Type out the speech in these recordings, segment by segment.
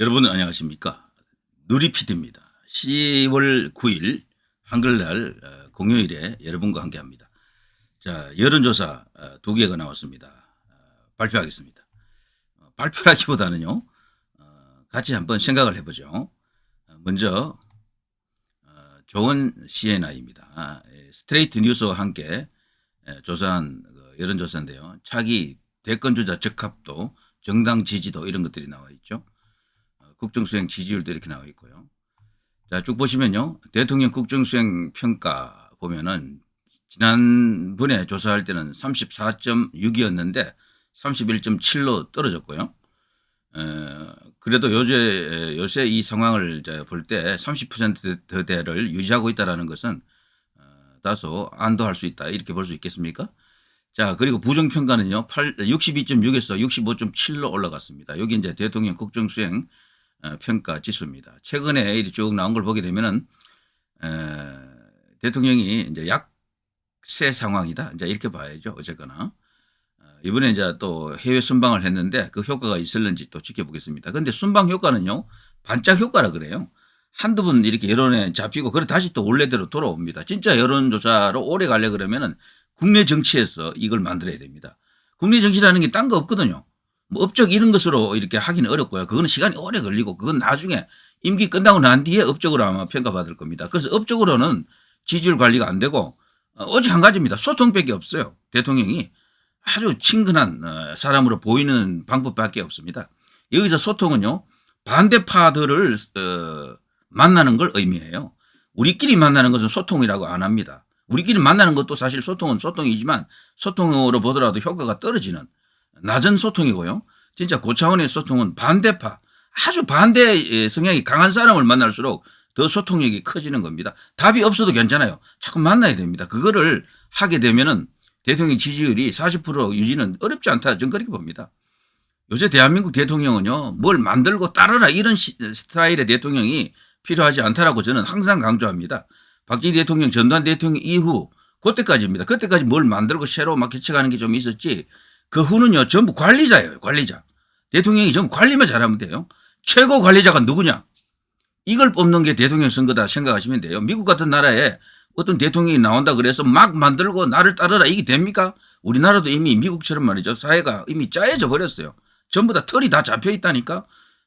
여러분 안녕하십니까? 누리피디입니다. 10월 9일 한글날 어, 공휴일에 여러분과 함께합니다. 자 여론조사 어, 두 개가 나왔습니다. 어, 발표하겠습니다. 어, 발표하기보다는요 어, 같이 한번 생각을 해보죠. 어, 먼저 어, 조원 CNI입니다. 예, 스트레이트 뉴스와 함께 예, 조사한 그 여론조사인데요. 차기 대권주자 적합도, 정당 지지도 이런 것들이 나와 있죠. 어, 국정수행 지지율도 이렇게 나와 있고요. 자, 쭉 보시면요. 대통령 국정수행 평가 보면은 지난번에 조사할 때는 34.6이었는데 31.7로 떨어졌고요. 어, 그래도 요새, 요새 이 상황을 볼 때 30%대를 유지하고 있다는 것은 어, 다소 안도할 수 있다. 이렇게 볼 수 있겠습니까? 자, 그리고 부정평가는요, 62.6에서 65.7로 올라갔습니다. 여기 이제 대통령 국정수행 어, 평가 지수입니다. 최근에 이렇게 쭉 나온 걸 보게 되면은, 에, 대통령이 이제 약세 상황이다. 이제 이렇게 봐야죠. 어쨌거나. 어, 이번에 이제 또 해외 순방을 했는데 그 효과가 있을는지 또 지켜보겠습니다. 근데 순방 효과는요, 반짝 효과라 그래요. 한두 번 이렇게 여론에 잡히고, 그래 다시 또 원래대로 돌아옵니다. 진짜 여론조사로 오래 가려 그러면은 국내 정치에서 이걸 만들어야 됩니다. 국내 정치라는 게 딴 거 없거든요. 뭐 업적 이런 것으로 이렇게 하기는 어렵고요. 그거는 시간이 오래 걸리고 그건 나중에 임기 끝나고 난 뒤에 업적으로 아마 평가받을 겁니다. 그래서 업적으로는 지지율 관리가 안 되고 어, 오직 한 가지입니다. 소통밖에 없어요. 대통령이 아주 친근한 어, 사람으로 보이는 방법밖에 없습니다. 여기서 소통은요 반대파들을 어, 만나는 걸 의미해요. 우리끼리 만나는 것은 소통이라고 안 합니다. 우리끼리 만나는 것도 사실 소통은 소통이지만 소통으로 보더라도 효과가 떨어지는 낮은 소통이고요. 진짜 고차원의 소통은 반대파 아주 반대 성향이 강한 사람을 만날수록 더 소통력이 커지는 겁니다. 답이 없어도 괜찮아요. 자꾸 만나야 됩니다. 그거를 하게 되면은 대통령 지지율이 40% 유지는 어렵지 않다. 저는 그렇게 봅니다. 요새 대한민국 대통령은요, 뭘 만들고 따르라 이런 스타일의 대통령이 필요하지 않다라고 저는 항상 강조합니다. 박진희 대통령, 전두환 대통령 이후 그때까지입니다. 그때까지 뭘 만들고 새로 막 개척하는 게 좀 있었지. 그 후는요, 전부 관리자예요, 관리자. 대통령이 전부 관리만 잘하면 돼요. 최고 관리자가 누구냐? 이걸 뽑는 게 대통령 선거다 생각하시면 돼요. 미국 같은 나라에 어떤 대통령이 나온다 그래서 막 만들고 나를 따르라 이게 됩니까? 우리나라도 이미 미국처럼 말이죠. 사회가 이미 짜여져 버렸어요. 전부 다 틀이 다 잡혀 있다니까.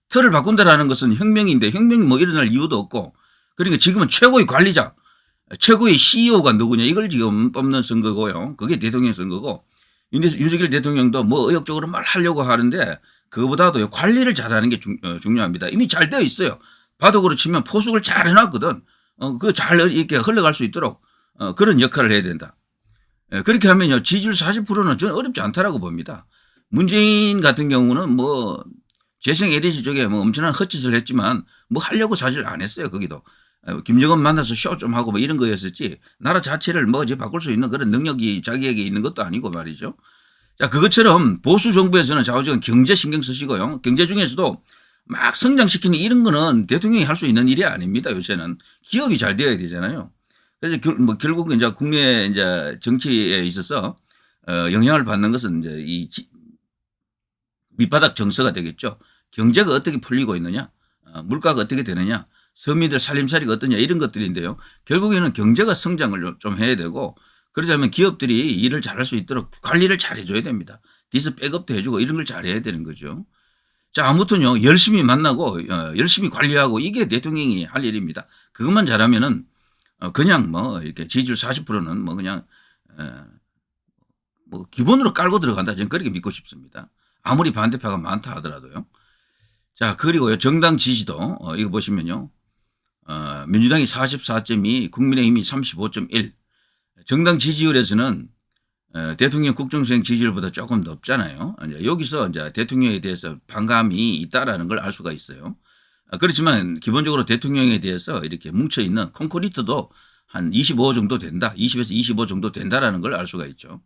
틀을 바꾼다라는 것은 혁명인데 혁명이 뭐 일어날 이유도 없고 그러니까 지금은 최고의 관리자, 최고의 CEO가 누구냐 이걸 지금 뽑는 선거고요. 그게 대통령 선거고 윤석열 대통령도 뭐 의욕적으로 말 하려고 하는데 그거보다도 관리를 잘하는 게 중, 어, 요합니다 이미 잘 되어 있어요. 바둑으로 치면 포숙을 잘 해놨거든. 어, 그 잘 이렇게 흘러갈 수 있도록 어, 그런 역할을 해야 된다. 예, 그렇게 하면요 지지율 40%는 저는 어렵지 않다라고 봅니다. 문재인 같은 경우는 뭐 재생 LH 쪽에 뭐 엄청난 헛짓을 했지만 뭐 하려고 사실 안 했어요 거기도. 어, 김정은 만나서 쇼 좀 하고 뭐 이런 거였었지 나라 자체를 뭐 이제 바꿀 수 있는 그런 능력이 자기에게 있는 것도 아니고 말이죠. 자 그것처럼 보수 정부에서는 좌우지간 경제 신경 쓰시고요. 경제 중에서도 막 성장시키는 이런 거는 대통령이 할 수 있는 일이 아닙니다. 요새는 기업이 잘 되어야 되잖아요. 그래서 결, 뭐 결국 이제 국내 이제 정치에 있어서 어, 영향을 받는 것은 이제 이 지, 밑바닥 정서가 되겠죠. 경제가 어떻게 풀리고 있느냐, 어, 물가가 어떻게 되느냐, 서민들 살림살이가 어떠냐 이런 것들인데요. 결국에는 경제가 성장을 좀 해야 되고 그러자면 기업들이 일을 잘할 수 있도록 관리를 잘 해줘야 됩니다. 디스 백업도 해주고 이런 걸 잘해야 되는 거죠. 자, 아무튼요, 열심히 만나고, 어, 열심히 관리하고 이게 대통령이 할 일입니다. 그것만 잘하면은, 어, 그냥 뭐, 이렇게 지지율 40%는 뭐 그냥, 어, 뭐, 기본으로 깔고 들어간다. 저는 그렇게 믿고 싶습니다. 아무리 반대파가 많다 하더라도요. 자, 그리고요, 정당 지지도, 어, 이거 보시면요. 어, 민주당이 44.2, 국민의힘이 35.1. 정당 지지율에서는 어, 대통령 국정수행 지지율보다 조금 높잖아요. 이제 여기서 이제 대통령에 대해서 반감이 있다라는 걸 알 수가 있어요. 어, 그렇지만 기본적으로 대통령에 대해서 이렇게 뭉쳐 있는 콘크리트도 한 25 정도 된다. 20에서 25 정도 된다라는 걸 알 수가 있죠.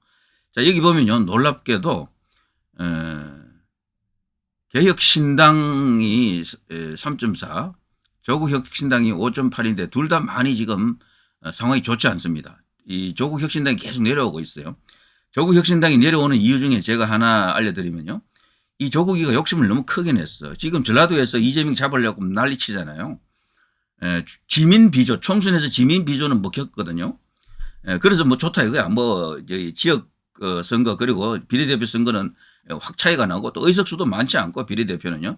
자, 여기 보면요. 놀랍게도, 어, 개혁신당이 3.4, 조국 혁신당이 5.8인데 둘 다 많이 지금 어, 상황이 좋지 않습니다. 이 조국 혁신당이 계속 내려오고 있어요. 조국 혁신당이 내려오는 이유 중에 제가 하나 알려드리면요. 이 조국이가 욕심을 너무 크게 냈어. 지금 전라도에서 이재명 잡으려고 난리치잖아요. 에, 지민 비조, 총선에서 지민 비조는 먹혔거든요. 에, 그래서 뭐 좋다 이거야. 뭐 저기 지역 어, 선거 그리고 비례대표 선거는 확 차이가 나고 또 의석수도 많지 않고 비례대표는요.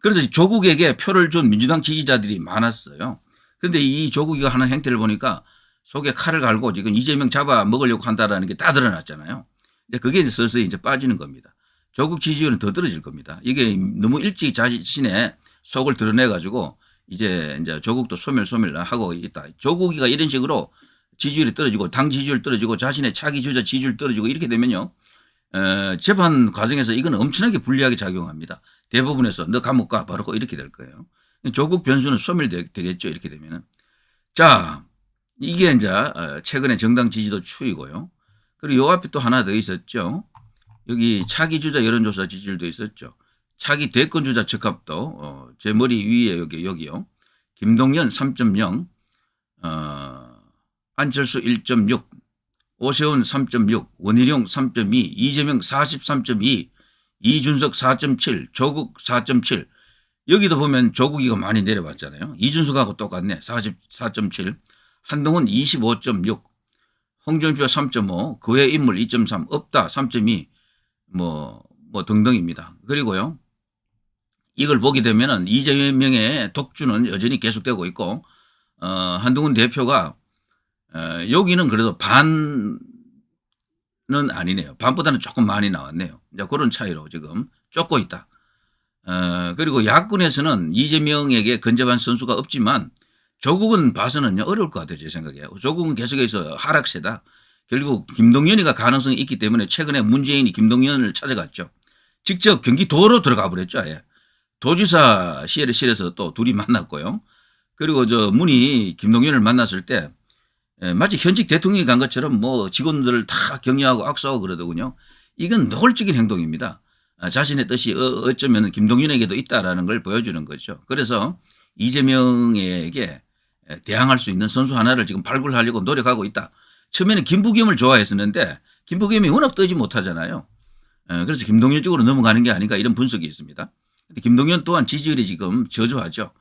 그래서 조국에게 표를 준 민주당 지지자들이 많았어요. 그런데 이 조국이가 하는 행태를 보니까 속에 칼을 갈고 지금 이재명 잡아 먹으려고 한다라는 게 다 드러났잖아요. 이제 그게 이제 서서히 이제 빠지는 겁니다. 조국 지지율은 더 떨어질 겁니다. 이게 너무 일찍 자신의 속을 드러내 가지고 이제 이제 조국도 소멸소멸 하고 있다. 조국이가 이런 식으로 지지율이 떨어지고 당 지지율 떨어지고 자신의 차기 주자 지지율 떨어지고 이렇게 되면요. 어, 재판 과정에서 이건 엄청나게 불리하게 작용합니다. 대부분에서 너 감옥 가 바로 이렇게 될 거예요. 조국 변수는 소멸되겠죠. 이렇게 되면은. 자, 이게 이제 어, 최근에 정당 지지도 추이고요. 그리고 요 앞에 또 하나 더 있었죠. 여기 차기 주자 여론조사 지지율도 있었죠. 차기 대권 주자 적합도 어, 제 머리 위에 여기 여기요. 김동연 3.0, 어, 안철수 1.6, 오세훈 3.6, 원희룡 3.2, 이재명 43.2, 이준석 4.7, 조국 4.7. 여기도 보면 조국이가 많이 내려왔잖아요. 이준석하고 똑같네. 44.7. 한동훈 25.6. 홍준표 3.5. 그 외 인물 2.3. 없다 3.2. 뭐, 뭐 등등입니다. 그리고요. 이걸 보게 되면은 이재명의 독주는 여전히 계속되고 있고, 어, 한동훈 대표가, 어, 여기는 그래도 반 은 아니네요. 반보다는 조금 많이 나왔네요. 이제 그런 차이로 지금 쫓고 있다. 어, 그리고 야권에서는 이재명에게 근접한 선수가 없지만 조국은 봐서는요, 어려울 것 같아요. 제 생각에. 조국은 계속해서 하락세다. 결국 김동연이가 가능성이 있기 때문에 최근에 문재인이 김동연을 찾아갔죠. 직접 경기도로 들어가 버렸죠. 아예. 도지사 시절에서 또 둘이 만났고요. 그리고 저 문이 김동연을 만났을 때 에, 마치 현직 대통령이 간 것처럼 뭐 직원들을 다 격려하고 악수하고 그러더군요. 이건 노골적인 행동입니다. 아, 자신의 뜻이 어, 어쩌면 김동연에게도 있다라는 걸 보여주는 거죠. 그래서 이재명에게 대항할 수 있는 선수 하나를 지금 발굴하려고 노력하고 있다. 처음에는 김부겸을 좋아했었는데 김부겸이 워낙 뜨지 못하잖아요. 그래서 김동연 쪽으로 넘어가는 게 아닌가 이런 분석이 있습니다. 김동연 또한 지지율이 지금 저조하죠.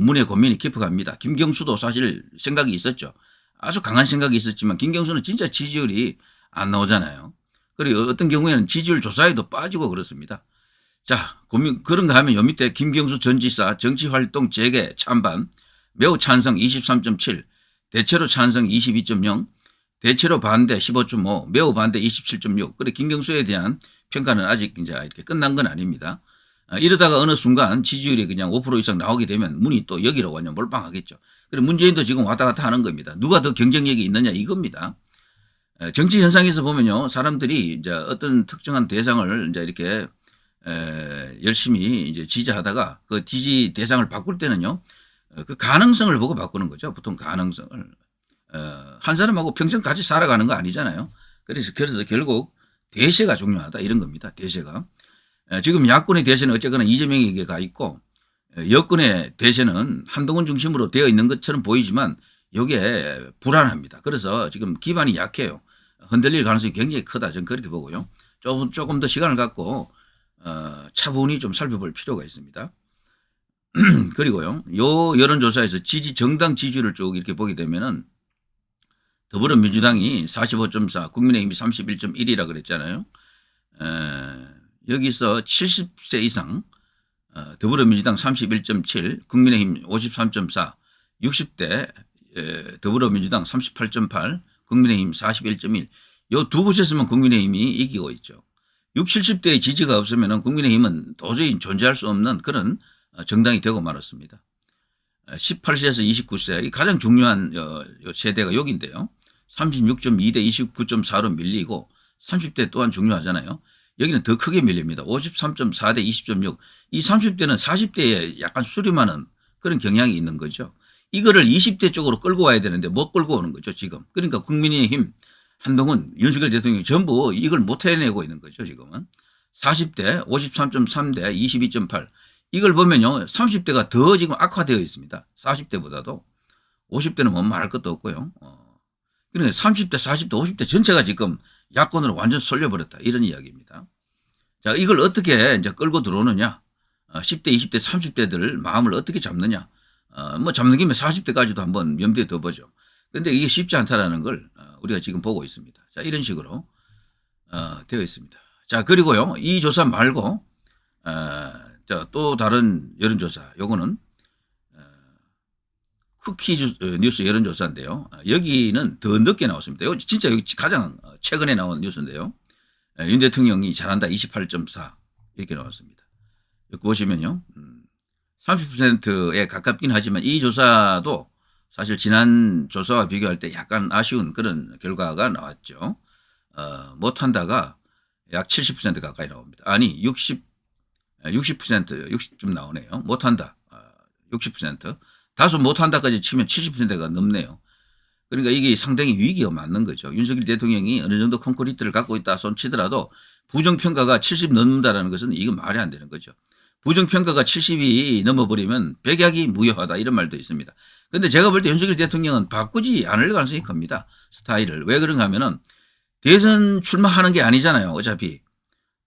문의 고민이 깊어갑니다. 김경수도 사실 생각이 있었죠. 아주 강한 생각이 있었지만 김경수는 진짜 지지율이 안 나오잖아요. 그리고 어떤 경우에는 지지율 조사에도 빠지고 그렇습니다. 자, 고민, 그런가 하면 요 밑에 김경수 전 지사 정치활동 재개 찬반 매우 찬성 23.7, 대체로 찬성 22.0, 대체로 반대 15.5, 매우 반대 27.6. 그래 김경수에 대한 평가는 아직 이제 이렇게 끝난 건 아닙니다. 아, 이러다가 어느 순간 지지율이 그냥 5% 이상 나오게 되면 문이 또 여기로 완전 몰빵하겠죠. 그래 문재인도 지금 왔다 갔다 하는 겁니다. 누가 더 경쟁력이 있느냐 이겁니다. 정치 현상에서 보면요, 사람들이 이제 어떤 특정한 대상을 이제 이렇게 에, 열심히 이제 지지하다가 그 지지 대상을 바꿀 때는요, 어, 그 가능성을 보고 바꾸는 거죠. 보통 가능성을. 어, 한 사람하고 평생 같이 살아가는 거 아니잖아요. 그래서, 그래서 결국 대세가 중요하다 이런 겁니다. 대세가. 에, 지금 야권의 대세는 어쨌거나 이재명에게 가 있고 여권의 대세는 한동훈 중심으로 되어 있는 것처럼 보이지만 이게 불안합니다. 그래서 지금 기반이 약해요. 흔들릴 가능성이 굉장히 크다. 저는 그렇게 보고요. 조금, 조금 더 시간을 갖고, 어, 차분히 좀 살펴볼 필요가 있습니다. 그리고요, 요 여론조사에서 지지, 정당 지지율을 쭉 이렇게 보게 되면은 더불어민주당이 45.4, 국민의힘이 31.1이라 그랬잖아요. 에, 여기서 70세 이상, 어, 더불어민주당 31.7, 국민의힘 53.4, 60대 에, 더불어민주당 38.8, 국민의힘 41.1. 요 두 곳에서만 국민의힘이 이기고 있죠. 60, 70대의 지지가 없으면 국민의힘은 도저히 존재할 수 없는 그런 어, 정당이 되고 말았습니다. 18세에서 29세 가장 중요한 어, 세대가 여기인데요. 36.2 대 29.4로 밀리고 30대 또한 중요하잖아요. 여기는 더 크게 밀립니다. 53.4 대 20.6. 이 30대는 40대에 약간 수렴하는 그런 경향이 있는 거죠. 이거를 20대 쪽으로 끌고 와야 되는데 못 끌고 오는 거죠, 지금. 그러니까 국민의힘, 한동훈, 윤석열 대통령이 전부 이걸 못 해내고 있는 거죠, 지금은. 40대, 53.3 대, 22.8. 이걸 보면요, 30대가 더 지금 악화되어 있습니다. 40대보다도. 50대는 뭐 말할 것도 없고요. 어. 그러니까 30대, 40대, 50대 전체가 지금 야권으로 완전 쏠려버렸다. 이런 이야기입니다. 자, 이걸 어떻게 이제 끌고 들어오느냐. 어, 10대, 20대, 30대들 마음을 어떻게 잡느냐. 어, 뭐 잡는 김에 40대까지도 한번 염두에 둬보죠. 근데 이게 쉽지 않다라는 걸 어, 우리가 지금 보고 있습니다. 자, 이런 식으로 어, 되어 있습니다. 자, 그리고요, 이 조사 말고, 어, 자, 또 다른 여론조사, 요거는, 어, 쿠키 주- 어, 뉴스 여론조사인데요. 어, 여기는 더 늦게 나왔습니다. 이거 진짜 여기 가장 어, 최근에 나온 뉴스인데요. 어, 윤 대통령이 잘한다 28.4 이렇게 나왔습니다. 여기 보시면요. 음, 30%에 가깝긴 하지만 이 조사도 사실 지난 조사와 비교할 때 약간 아쉬운 그런 결과가 나왔죠. 어, 못한다가 약 70% 가까이 나옵니다. 아니 60 60% 60좀 나오네요. 못한다. 어, 60% 다소 못한다까지 치면 70%가 넘네요. 그러니까 이게 상당히 위기가 맞는 거죠. 윤석열 대통령이 어느 정도 콘크리트를 갖고 있다 손치더라도 부정평가가 70 넘는다라는 것은 이건 말이 안 되는 거죠. 부정평가가 70이 넘어버리면 백약이 무효하다 이런 말도 있습니다. 근데 제가 볼 때 윤석열 대통령은 바꾸지 않을 가능성이 큽니다. 스타일을. 왜 그런가 하면은 대선 출마하는 게 아니잖아요. 어차피.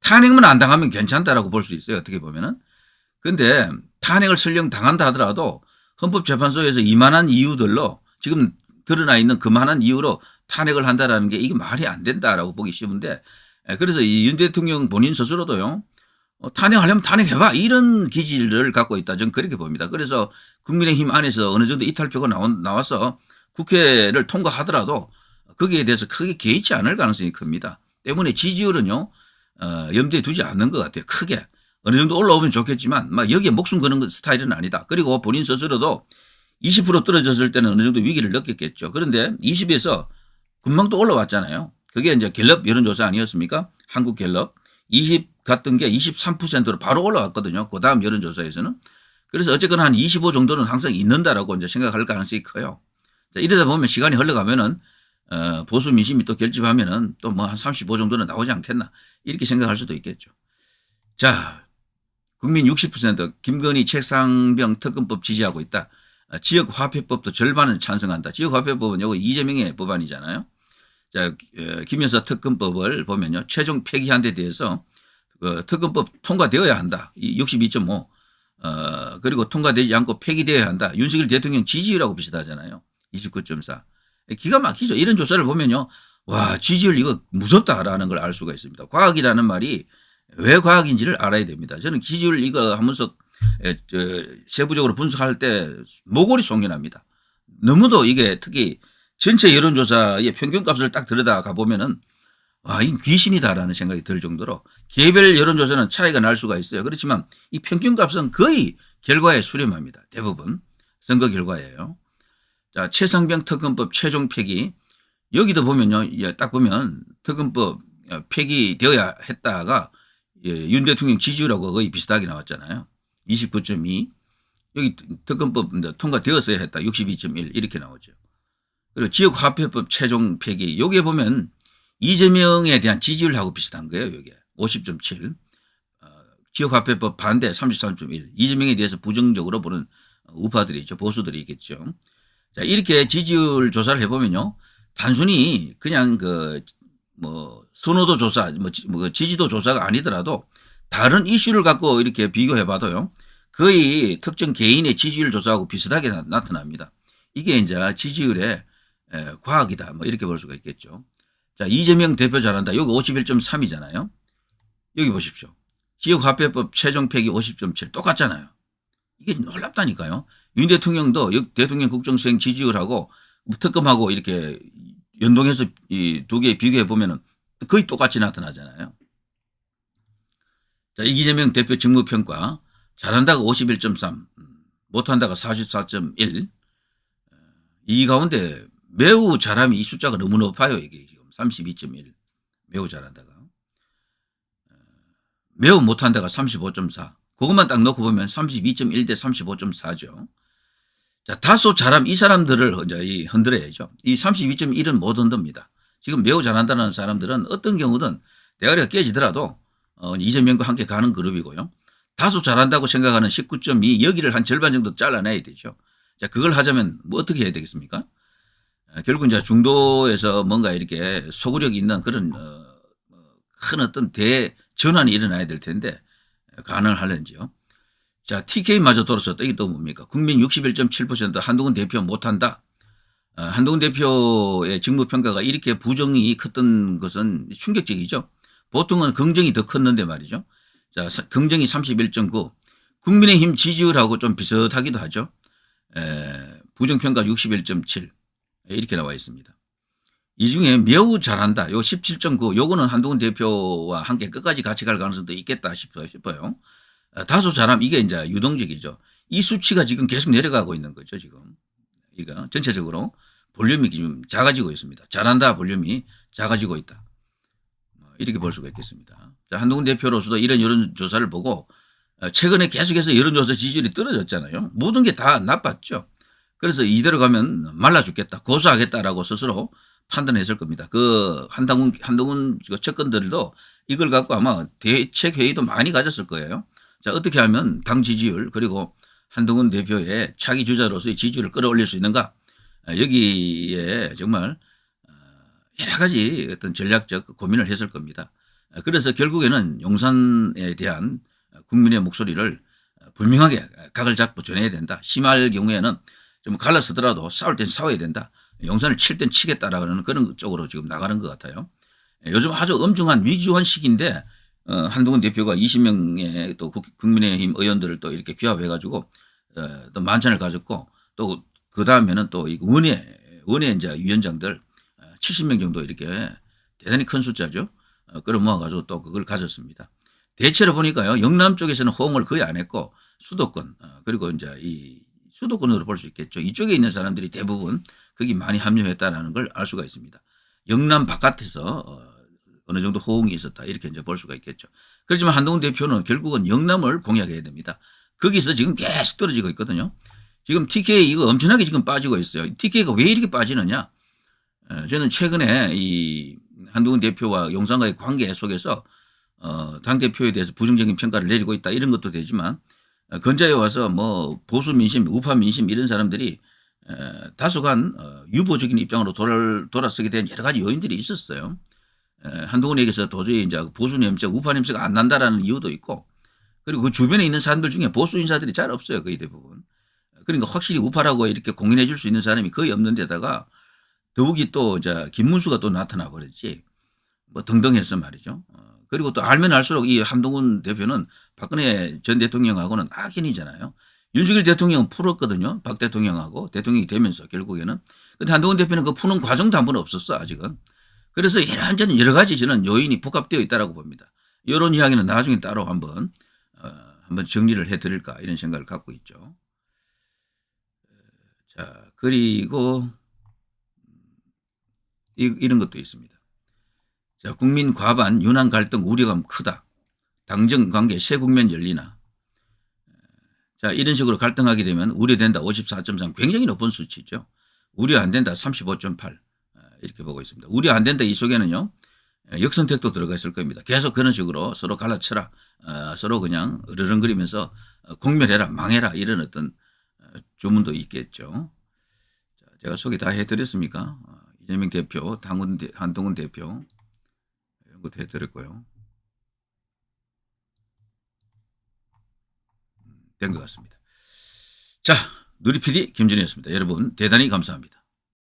탄핵만 안 당하면 괜찮다라고 볼 수 있어요. 어떻게 보면은. 근데 탄핵을 설령 당한다 하더라도 헌법재판소에서 이만한 이유들로 지금 드러나 있는 그만한 이유로 탄핵을 한다라는 게 이게 말이 안 된다라고 보기 쉬운데 에, 그래서 이 윤 대통령 본인 스스로도요. 어, 탄핵하려면 탄핵해봐 이런 기질을 갖고 있다 저는 그렇게 봅니다. 그래서 국민의힘 안에서 어느 정도 이탈표가 나온, 나와서 국회를 통과하더라도 거기에 대해서 크게 개의치 않을 가능성이 큽니다. 때문에 지지율은요 어, 염두에 두지 않는 것 같아요. 크게 어느 정도 올라오면 좋겠지만 막 여기에 목숨 거는 스타일은 아니다. 그리고 본인 스스로도 20% 떨어졌을 때는 어느 정도 위기를 느꼈겠죠. 그런데 20에서 금방 또 올라왔잖아요. 그게 이제 갤럽 여론조사 아니었습니까? 한국 갤럽 20 갔던 게 23%로 바로 올라왔거든요. 그 다음 여론조사에서는. 그래서 어쨌거나 한 25 정도는 항상 있는다라고 이제 생각할 가능성이 커요. 자, 이러다 보면 시간이 흘러가면은 어, 보수 민심이 또 결집하면은 또 뭐 한 35 정도는 나오지 않겠나 이렇게 생각할 수도 있겠죠. 자, 국민 60% 김건희 책상병 특검법 지지하고 있다. 어, 지역화폐법도 절반은 찬성한다. 지역화폐법은 요거 이재명의 법안이잖아요. 자, 어, 김여사 특검법을 보면요. 최종 폐기한 데 대해서 어, 특검법 통과되어야 한다. 이 62.5. 어, 그리고 통과되지 않고 폐기되어야 한다. 윤석열 대통령 지지율하고 비슷하잖아요. 29.4. 기가 막히죠. 이런 조사를 보면요. 와, 지지율 이거 무섭다라는 걸 알 수가 있습니다. 과학이라는 말이 왜 과학인지를 알아야 됩니다. 저는 지지율 이거 하면서 세부적으로 분석할 때 모골이 송연합니다. 너무도 이게 특히 전체 여론조사의 평균값을 딱 들여다가 보면은 와, 이 귀신이다라는 생각이 들 정도로 개별 여론조사는 차이가 날 수가 있어요. 그렇지만 이 평균값은 거의 결과에 수렴합니다. 대부분 선거 결과예요. 자, 최상병 특검법 최종 폐기 여기도 보면요, 예, 딱 보면 특검법 어, 폐기되어야 했다가 예, 윤 대통령 지지율하고 거의 비슷하게 나왔잖아요. 29.2 여기 특검법 통과되었어야 했다. 62.1 이렇게 나오죠. 그리고 지역화폐법 최종 폐기 여기에 보면 이재명에 대한 지지율하고 비슷한 거예요. 여기 50.7 어, 지역화폐법 반대 33.1 이재명에 대해서 부정적으로 보는 우파들이 있죠. 보수들이 있겠죠. 자 이렇게 지지율 조사를 해보면요. 단순히 그냥 그 뭐 선호도 조사, 뭐 지- 뭐 지지도 조사가 아니더라도 다른 이슈를 갖고 이렇게 비교해봐도요. 거의 특정 개인의 지지율 조사하고 비슷하게 나, 나타납니다. 이게 이제 지지율의 에, 과학이다. 뭐 이렇게 볼 수가 있겠죠. 자 이재명 대표 잘한다. 여기 51.3이잖아요. 여기 보십시오. 지역화폐법 최종 폐기 50.7 똑같잖아요. 이게 놀랍다니까요. 윤 대통령도 역- 대통령 국정수행 지지율하고 특검하고 이렇게 연동해서 이 두 개 비교해 보면은 거의 똑같이 나타나잖아요. 자, 이재명 대표 직무평가 잘한다가 51.3, 음, 못한다가 44.1. 어, 이 가운데 매우 잘함이 이 숫자가 너무 높아요. 이게 지금 32.1 매우 잘한다가 어, 매우 못한다가 35.4. 그것만 딱 놓고 보면 32.1 대 35.4죠. 자, 다소 잘함 이 사람들을 흔들어야죠. 이 32.1은 못 흔듭니다. 지금 매우 잘한다는 사람들은 어떤 경우든 대가리가 깨지더라도 어, 이재명과 함께 가는 그룹이고요. 다소 잘한다고 생각하는 19.2 여기를 한 절반 정도 잘라내야 되죠. 자, 그걸 하자면 뭐 어떻게 해야 되겠습니까? 어, 결국 이제 중도에서 뭔가 이렇게 소구력이 있는 그런 어, 어, 큰 어떤 대 전환이 일어나야 될 텐데 가능할런지요. 자, TK마저 돌아섰다. 이게 또 뭡니까? 국민 61.7% 한동훈 대표 못한다. 어, 한동훈 대표의 직무평가가 이렇게 부정이 컸던 것은 충격적이죠. 보통은 긍정이 더 컸는데 말이죠. 자, 사- 긍정이 31.9. 국민의힘 지지율하고 좀 비슷하기도 하죠. 에, 부정평가 61.7. 이렇게 나와 있습니다. 이 중에 매우 잘한다. 요 17.9. 요거는 한동훈 대표와 함께 끝까지 같이 갈 가능성도 있겠다 싶어요. 어, 다소 잘함 이게 이제 유동적이죠. 이 수치가 지금 계속 내려가고 있는 거죠. 지금 이거 전체적으로 볼륨이 지금 작아지고 있습니다. 잘한다 볼륨이 작아지고 있다. 어, 이렇게 볼 수가 있겠습니다. 자, 한동훈 대표로서도 이런 여론조사를 보고 어, 최근에 계속해서 여론조사 지지율이 떨어졌잖아요. 모든 게 다 나빴죠. 그래서 이대로 가면 말라 죽겠다, 고소하겠다라고 스스로 판단했을 겁니다. 그 한동훈 한동훈 그 측근들도 이걸 갖고 아마 대책 회의도 많이 가졌을 거예요. 자 어떻게 하면 당 지지율 그리고 한동훈 대표의 차기 주자로서의 지지율을 끌어올릴 수 있는가 아, 여기에 정말 어, 여러 가지 어떤 전략적 고민을 했을 겁니다. 아, 그래서 결국에는 용산에 대한 국민의 목소리를 분명하게 각을 잡고 전해야 된다. 심할 경우에는 좀 갈라서더라도 싸울 땐 싸워야 된다. 용산을 칠 땐 치겠다라는 그런 쪽으로 지금 나가는 것 같아요. 요즘 아주 엄중한 위주한 시기인데 어, 한동훈 대표가 20명의 또 국- 국민의힘 의원들을 또 이렇게 귀합해가지고 어, 또 만찬을 가졌고 또 그 다음에는 또이 원외 원외 이제 위원장들 70명 정도 이렇게 대단히 큰 숫자죠. 어, 끌어 모아가지고 또 그걸 가졌습니다. 대체로 보니까요 영남 쪽에서는 호응을 거의 안 했고 수도권 어, 그리고 이제 이 수도권으로 볼 수 있겠죠. 이쪽에 있는 사람들이 대부분 거기 많이 합류했다라는 걸 알 수가 있습니다. 영남 바깥에서 어, 어느 정도 호응이 있었다 이렇게 이제 볼 수가 있겠죠. 그렇지만 한동훈 대표는 결국은 영남을 공략해야 됩니다. 거기서 지금 계속 떨어지고 있거든요. 지금 TK 이거 엄청나게 지금 빠지고 있어요. TK가 왜 이렇게 빠지느냐? 어, 저는 최근에 이 한동훈 대표와 용산과의 관계 속에서 어, 당 대표에 대해서 부정적인 평가를 내리고 있다 이런 것도 되지만 어, 건자에 와서 뭐 보수 민심, 우파 민심 이런 사람들이 에, 다소간 어, 유보적인 입장으로 돌아, 돌아서게 된 여러 가지 요인들이 있었어요. 에, 한동훈에게서 도저히 이제 보수 냄새, 우파 냄새가 안 난다라는 이유도 있고 그리고 그 주변에 있는 사람들 중에 보수 인사들이 잘 없어요. 거의 대부분. 그러니까 확실히 우파라고 이렇게 공인해 줄 수 있는 사람이 거의 없는 데다가 더욱이 또 이제 김문수가 또 나타나 버렸지. 뭐 등등해서 말이죠. 어, 그리고 또 알면 알수록 이 한동훈 대표는 박근혜 전 대통령하고는 악인이잖아요. 윤석열 대통령은 풀었거든요. 박 대통령하고 대통령이 되면서 결국에는. 근데 한동훈 대표는 그 푸는 과정도 한 번 없었어 아직은. 그래서 이런저런 여러 가지 저는 요인이 복합되어 있다라고 봅니다. 이런 이야기는 나중에 따로 한번 어, 한번 정리를 해드릴까 이런 생각을 갖고 있죠. 어, 자 그리고 이, 이런 것도 있습니다. 자 국민 과반 윤한 갈등 우려감 크다. 당정 관계 새 국면 열리나. 자 이런 식으로 갈등하게 되면 우려된다 54.3 굉장히 높은 수치죠. 우려 안 된다 35.8 어, 이렇게 보고 있습니다. 우려 안 된다 이 속에는요 에, 역선택도 들어가 있을 겁니다. 계속 그런 식으로 서로 갈라쳐라 어, 서로 그냥 으르렁거리면서 어, 공멸해라 망해라 이런 어떤 어, 주문도 있겠죠. 자, 제가 소개 다 해드렸습니까? 어, 이재명 대표, 대, 한동훈 대표 이런 것도 해드렸고요. 된 것 같습니다. 자, 누리 PD 김준이었습니다. 여러분 대단히 감사합니다.